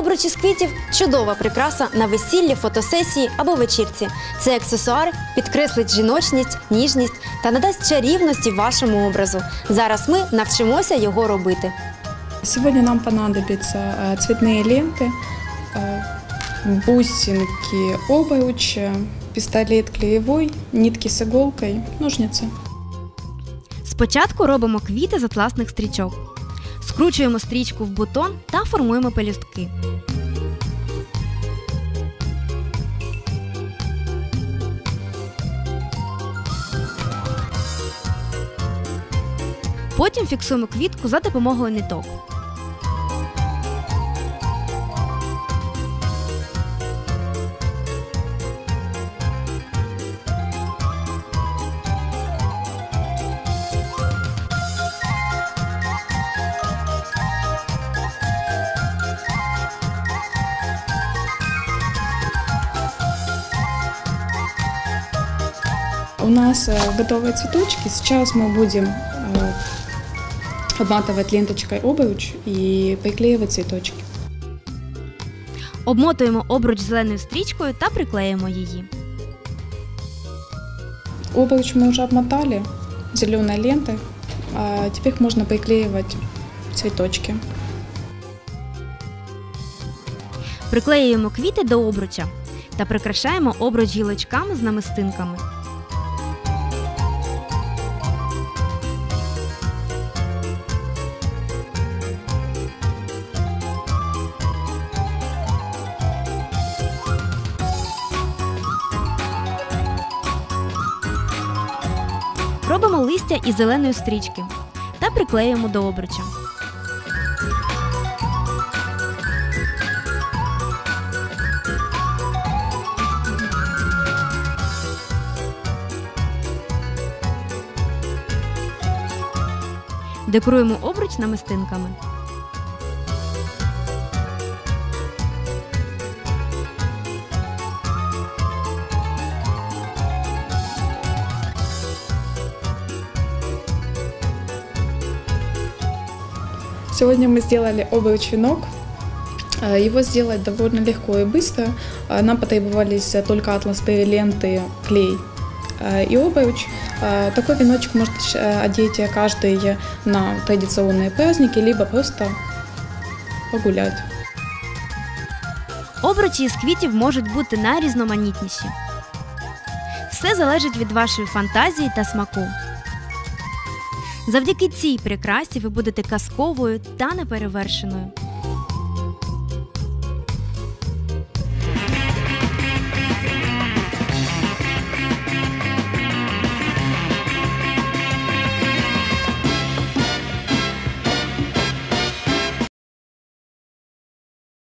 Обруч із квітів чудова прикраса на весіллі, фотосесії або вечірці. Цей аксесуар підкреслить жіночність, ніжність та надасть чарівності вашому образу. Зараз ми навчимося його робити. Сегодня нам понадобятся э, цветные ленты, э, бусинки, обруч, э, пистолет клеевой, нитки с иголкой, ножницы. Спочатку робимо квіти з атласних стрічок. Скручуємо стрічку в бутон та формуємо пелюстки. Потім фіксуємо квітку за допомогою ниток. нас э, готовые цветочки. Сейчас мы будем э, обматывать ленточкой обруч и приклеивать цветочки. Обмотуємо обруч зеленою стрічкою та приклеїмо її. Обруч мы уже обмотали зеленой лентой, а теперь можно приклеивать цветочки. Приклеюємо квіти до обруча та прикрашаємо обруч гілочками з намистинками. Робимо листя із зеленої стрічки та приклеюємо до обруча. Декоруємо обруч намистинками. Сегодня мы сделали обруч венок. Э, Его сделать довольно легко и быстро. Э, Нам потребовались э, только атласные ленты, клей э, и обруч. Э, Такой веночек может э, одеть каждый на традиционные праздники, либо просто погулять. Обручі із квітів можуть бути найрізноманітніші. Все залежить від вашої фантазії та смаку. Завдяки цій прикрасі ви будете казковою та неперевершеною.